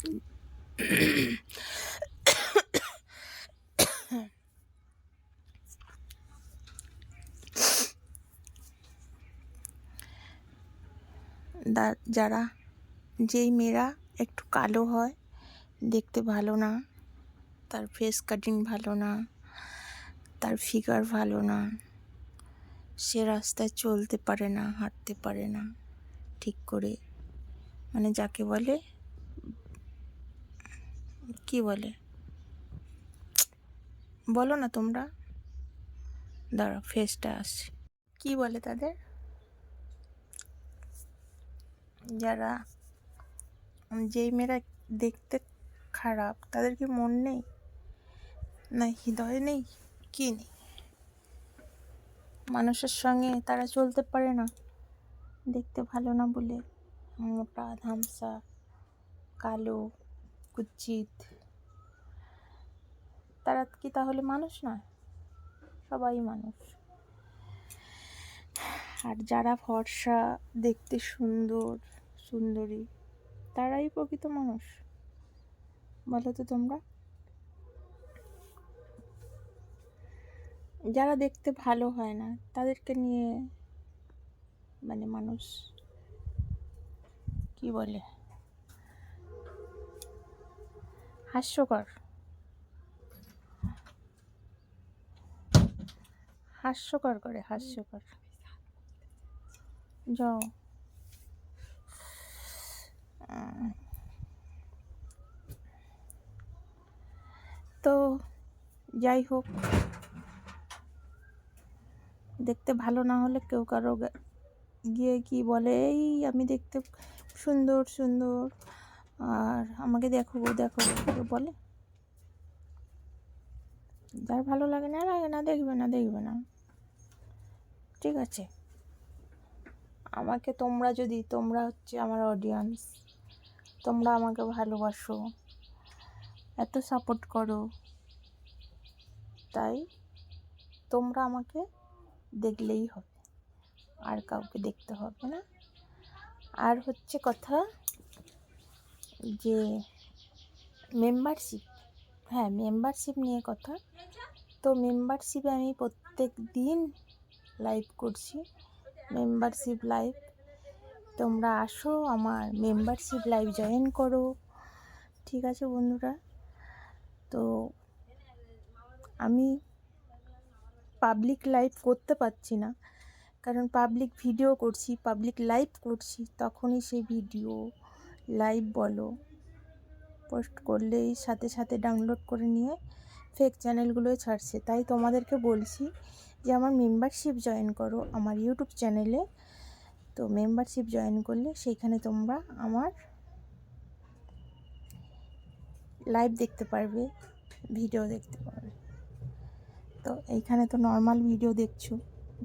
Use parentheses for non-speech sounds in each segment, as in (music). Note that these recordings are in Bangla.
(coughs) যারা, যেই মেয়েরা একটু কালো হয়, দেখতে ভালো না, তার ফেস কাটিং ভালো না, তার ফিগার ভালো না, সে রাস্তায় চলতে পারে না, হাঁটতে পারে না, ঠিক করে মানে যাকে বলে কি বলে? বলো না তোমরা। দাঁড়া ফেসটা আসছে। কি বলে তাদের? যারা, যেই মেয়েরা দেখতে খারাপ, তাদের কি মন নেই? না, হৃদয় নেই? কি নেই? মানুষের সঙ্গে তারা চলতে পারে না। দেখতে ভালো না বলে। মোটা, ধামসা, কালো কুচ্ছিত তারা কি তাহলে মানুষ নয়? সবাই মানুষ। আর যারা ফর্সা, দেখতে সুন্দর, সুন্দরী, তারাই প্রকৃত মানুষ। বলো তো তোমরা। যারা দেখতে ভালো হয় না, তাদেরকে নিয়ে মানে মানুষ কি বলে? হাস্যকর। হাস্যকর করে, হাস্যকর। যাও। তো যাই হোক, দেখতে ভালো না হলে কেউ কারও গিয়ে কি বলে, এই আমি দেখতে সুন্দর সুন্দর। আর আমাকে দেখো গো, দেখো গো", কেউ বলে। যার ভালো লাগে না লাগে না দেখবে না দেখবে না। ঠিক আছে। আমাকে তোমরা যদি তোমরা হচ্ছে আমার অডিয়েন্স তোমরা আমাকে ভালোবাসো এত সাপোর্ট করো তাই তোমরা আমাকে দেখলেই হবে। আর কাউকে দেখতে হবে না। আর হচ্ছে কথা যে মেম্বারশিপ হ্যাঁ মেম্বারশিপ নিয়ে কথা। তো মেম্বারশিপে আমি প্রত্যেক দিন লাইভ করছি মেম্বারশিপ লাইভ তোমরা আসো, আমার মেম্বারশিপ লাইভ জয়েন করো। ঠিক আছে বন্ধুরা? তো আমি পাবলিক লাইভ করতে পারছি না, কারণ পাবলিক ভিডিও করছি পাবলিক লাইভ করছি, তখনই সেই ভিডিও লাইভ বলো। পোস্ট করলেই সাথে সাথে ডাউনলোড করে নিয়ে ফেক চ্যানেলগুলোই ছাড়ছে। তাই তোমাদেরকে বলছি যে আমার মেম্বারশিপ জয়েন করো আমার ইউটিউব চ্যানেলে তো মেম্বারশিপ জয়েন করলে সেইখানে তোমরা আমার লাইভ দেখতে পারবে ভিডিও দেখতে পারবে। তো এইখানে তো নর্মাল ভিডিও দেখছ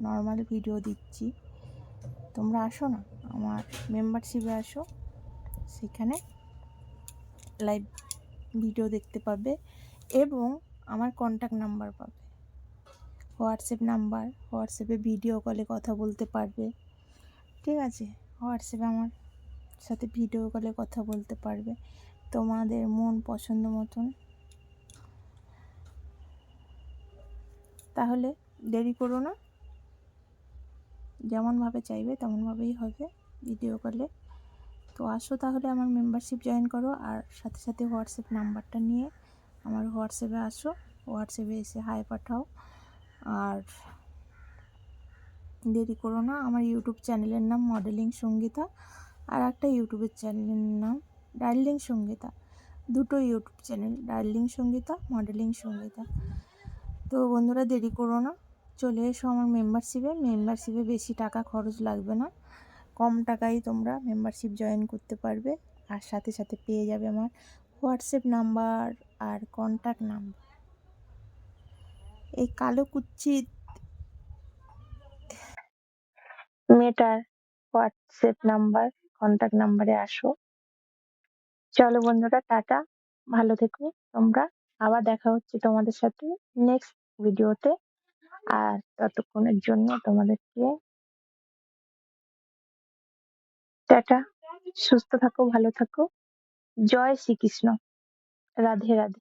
নর্মাল ভিডিও দিচ্ছি। তোমরা আসো না, আমার মেম্বারশিপে আসো। সেখানে লাইভ ভিডিও দেখতে পাবে এবং আমার কন্ট্যাক্ট নাম্বার পাবে। হোয়াটসঅ্যাপ নাম্বার হোয়াটসঅ্যাপে ভিডিও কলে কথা বলতে পারবে। ঠিক আছে? হোয়াটসঅ্যাপে আমার সাথে ভিডিও কলে কথা বলতে পারবে। তোমাদের মন পছন্দ মতন। তাহলে দেরি করো না। যেমনভাবে চাইবে তেমনভাবেই হবে। ভিডিও কলে তো আসো তাহলে আমার মেম্বারশিপ জয়েন করো আর সাথে সাথে হোয়াটসঅ্যাপ নাম্বারটা নিয়ে আমার হোয়াটসঅ্যাপে আসো। হোয়াটসঅ্যাপে এসে হাই পাঠাও। আর দেরি করো না, আমার ইউটিউব চ্যানেলের নাম মডেলিং সঙ্গীতা আর একটা ইউটিউবের চ্যানেলের নাম ডার্লিং সঙ্গীতা। দুটো YouTube channel darling Sangeeta modelling Sangeeta. তো বন্ধুরা দেরি করো না, চলে এসো আমার মেম্বারশিপে মেম্বারশিপে বেশি টাকা খরচ লাগবে না। কম টাকায় তোমরা মেম্বারশিপ জয়েন করতে পারবে। আর সাথে সাথে পেয়ে যাবে আমার হোয়াটসঅ্যাপ নাম্বার আর কন্ট্যাক্ট নাম্বার এই কালো কুচ্ছিত মেয়েটার হোয়াটসঅ্যাপ নাম্বার কন্ট্যাক্ট নাম্বারে আসো। চলো বন্ধুরা, টাটা। ভালো থেকো তোমরা। আবার দেখা হচ্ছে তোমাদের সাথে নেক্সট ভিডিওতে আর ততক্ষণের জন্য তোমাদেরকে টাটা। সুস্থ থাকো ভালো থাকো। জয় শ্রীকৃষ্ণ। রাধে রাধে।